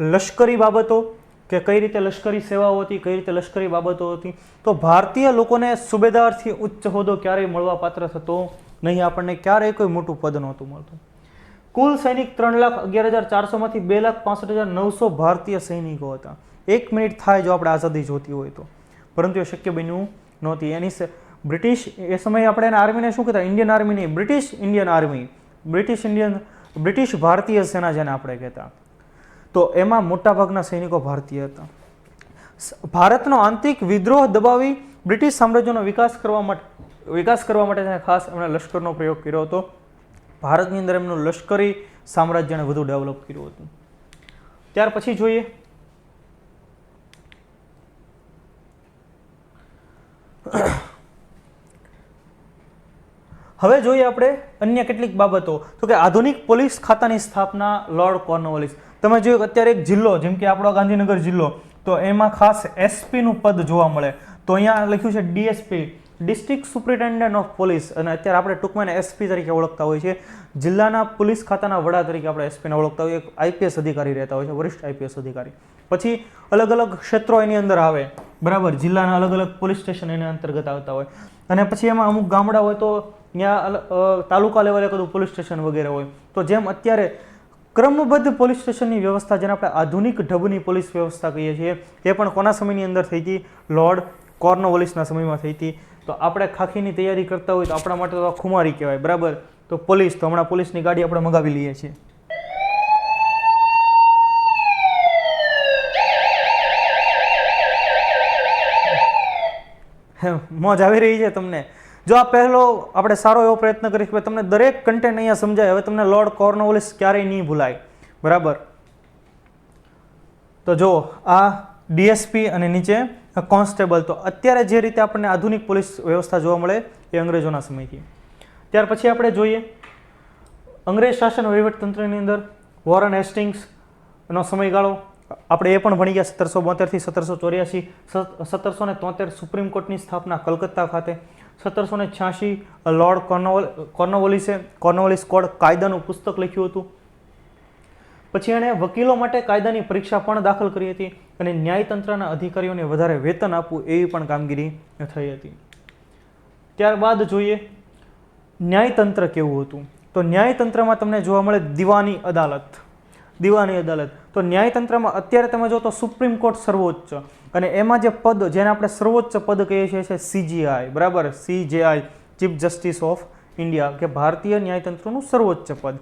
લશ્કરી બાબતો કે કઈ રીતે લશ્કરી સેવાઓ હતી, કઈ રીતે લશ્કરી બાબતો હતી, તો ભારતીય લોકોને સુબેદારથી ઉચ્ચ હોદ્દો ક્યારેય મળવા પાત્ર થતો નહીં. આપણને ક્યારેય કોઈ મોટું પદ નહોતું મળતું. કુલ સૈનિક ત્રણ લાખ અગિયાર હજાર ચારસોમાંથી બે લાખ પાસઠ હજાર નવસો ભારતીય સૈનિકો હતા. એક મિનિટ થાય જો આપણે આઝાદી જોતી હોય તો. પરંતુ એ શક્ય બન્યું નહોતી. એની બ્રિટિશ, એ સમયે આપણે એના આર્મીને શું કહેતા? ઇન્ડિયન આર્મી નહીં, British Indian army. British Indian, British ભારતીય સેના જેને આપણે કહેતા. તો એમાં મોટાભાગના સૈનિકો ભારતીય હતા. ભારતનો આંતરિક વિદ્રોહ દબાવી બ્રિટિશ સામ્રાજ્યનો વિકાસ કરવા માટે, વિકાસ કરવા માટે તેને ખાસ એમણે લશ્કરનો પ્રયોગ કર્યો હતો. ભારતની અંદર એમનું લશ્કરી સામ્રાજ્યને વધુ ડેવલપ કર્યું હતું. ત્યાર પછી જોઈએ. હવે જોઈએ આપણે અન્ય કેટલીક બાબતો. તો કે આધુનિક પોલીસ ખાતાની સ્થાપના લોર્ડ કોર્નવોલિસ તમે જોયું અત્યારે એક જિલ્લો, જેમ કે આપણો ગાંધીનગર જિલ્લો, તો એમાં ખાસ એસપીનું પદ જોવા મળે. તો અહીંયા લખ્યું છે DSP, district superintendent of police, અને અત્યારે આપણે ટૂંકમાં એસપી તરીકે ઓળખતા હોય છે જિલ્લાના પોલીસ ખાતાના વડા તરીકે આપણે એસપીને ઓળખતા હોઈએ. આઈપીએસ અધિકારી રહેતા હોય છે, વરિષ્ઠ આઈપીએસ અધિકારી. પછી અલગ અલગ ક્ષેત્રો એની અંદર આવે. બરાબર, જિલ્લાના અલગ અલગ પોલીસ સ્ટેશન એના અંતર્ગત આવતા હોય. અને પછી એમાં અમુક ગામડા હોય તો ત્યાં તાલુકા લેવલે કદું પોલીસ સ્ટેશન વગેરે હોય. તો જેમ અત્યારે ક્રમબદ્ધ પોલીસ સ્ટેશનની વ્યવસ્થા જેને આપણે આધુનિક ઢબની પોલીસ વ્યવસ્થા કહીએ છીએ એ પણ કોના સમયની અંદર થઈ હતી? લોર્ડ કોર્નવોલિસના સમયમાં થઈ હતી. તો આપણે ખાખીની તૈયારી કરતા હોય તો આપણા માટે તો ખુમારી કહેવાય, બરાબર? તો પોલીસ, તો હમણાં પોલીસની ગાડી આપણે મગાવી લઈએ છીએ. મોજ આવી રહી છે તમને. જો આ પહેલો આપણે સારો એવો પ્રયત્ન કરીશ કે તમને દરેક કન્ટેન્ટ અહીંયા સમજાય, હવે તમને લોર્ડ કોર્નોવલિસ ક્યારેય નહીં ભૂલાય. બરાબર? તો જો આ ડીએસપી અને નીચે કોન્સ્ટેબલ તો અત્યારે જે રીતે આપણને આધુનિક પોલીસ વ્યવસ્થા જોવા મળે એ અંગ્રેજોના સમયથી. ત્યાર પછી આપણે જોઈએ, અંગ્રેજ શાસન વહીવટતંત્રની અંદર વોરન હેસ્ટિંગ્સનો સમયગાળો આપણે એ પણ ભણી ગયા સત્તરસો બોતેરથી સત્તરસો ચોર્યાસી સત્તરસો ને તોતેર સુપ્રીમ કોર્ટની સ્થાપના કલકત્તા ખાતે, સત્તરસો ને છ્યાસી લોર્ડ કોર્નવોલ, કોર્નોવોલિસે, કોર્નોવોલિસ કોડ કાયદાનું પુસ્તક લખ્યું હતું. પછી એણે વકીલો માટે કાયદાની પરીક્ષા પણ દાખલ કરી હતી અને ન્યાયતંત્રના અધિકારીઓને વધારે વેતન આપવું એવી પણ કામગીરી થઈ હતી. ત્યારબાદ જોઈએ, ન્યાયતંત્ર કેવું હતું? તો ન્યાયતંત્રમાં તમને જોવા મળે દીવાની અદાલત. દીવાની અદાલત. તો ન્યાયતંત્રમાં અત્યારે તમે જો તો સુપ્રીમ કોર્ટ સર્વોચ્ચ અને એમાં જે પદ, જેને આપણે સર્વોચ્ચ પદ કહીએ છીએ, છે સીજીઆઈ બરાબર? CJI chief justice of India કે ભારતીય ન્યાયતંત્રનું સર્વોચ્ચ પદ.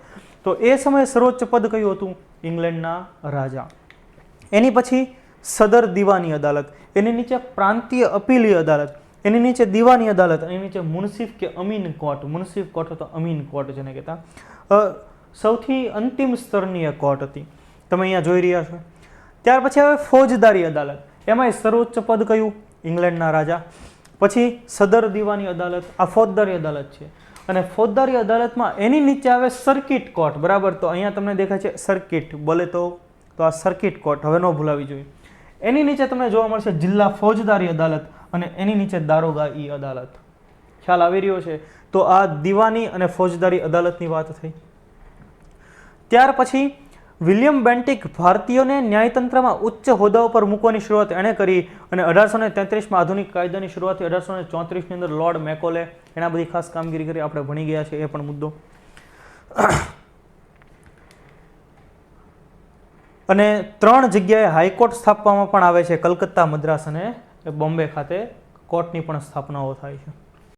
તો એ સમયે સર્વોચ્ચ પદ કયું હતું? ઇંગ્લેન્ડના રાજા. એની પછી સદર દીવાની અદાલત, એની નીચે પ્રાંતીય અપીલી અદાલત, એની નીચે દીવાની અદાલત, એની નીચે મુનસિફ કે અમીન કોર્ટ. મુનસિફ કોર્ટ હતો અમીન કોર્ટ જેને કહેતા. સૌથી અંતિમ સ્તરની એક કોર્ટ હતી. તમે અહીંયા જોઈ રહ્યા છો. ત્યાર પછી હવે ફોજદારી અદાલત. એમાંય સર્વોચ્ચ પદ કયું? ઇંગ્લેન્ડના રાજા. પછી સદર દીવાની અદાલત. આ ફોજદારી અદાલત છે. અને ફોજદારી અદાલતમાં એની નીચે આવે સર્કિટ કોર્ટ બરાબર? તો અહીંયા તમને દેખાય છે સર્કિટ બોલે તો તો આ સર્કિટ કોર્ટ હવે ન ભૂલાવી જોઈએ. એની નીચે તમને જોવા મળશે જિલ્લા ફોજદારી અદાલત અને એની નીચે દારોગા ઈ અદાલત. ખ્યાલ આવી રહ્યો છે? તો આ દીવાની અને ફોજદારી અદાલતની વાત થઈ. ત્યાર પછી વિલિયમ બેન્ટિક ભારતીયોને ન્યાયતંત્રમાં ઉચ્ચ હોદ્દા ઉપર મૂકવાની શરૂઆત એણે કરી અને અઢારસો ને તેત્રીસમાં આધુનિક કાયદાની શરૂઆતથી અઢારસો ને ચોત્રીસની અંદર લોર્ડ મેકોલે એના બધી ખાસ કામગીરી કરી. આપણે ભણી ગયા છે એ પણ મુદ્દો. અને ત્રણ જગ્યાએ હાઈકોર્ટ સ્થાપવામાં પણ આવે છે. કલકત્તા, મદ્રાસ અને બોમ્બે ખાતે કોર્ટની પણ સ્થાપનાઓ થાય છે.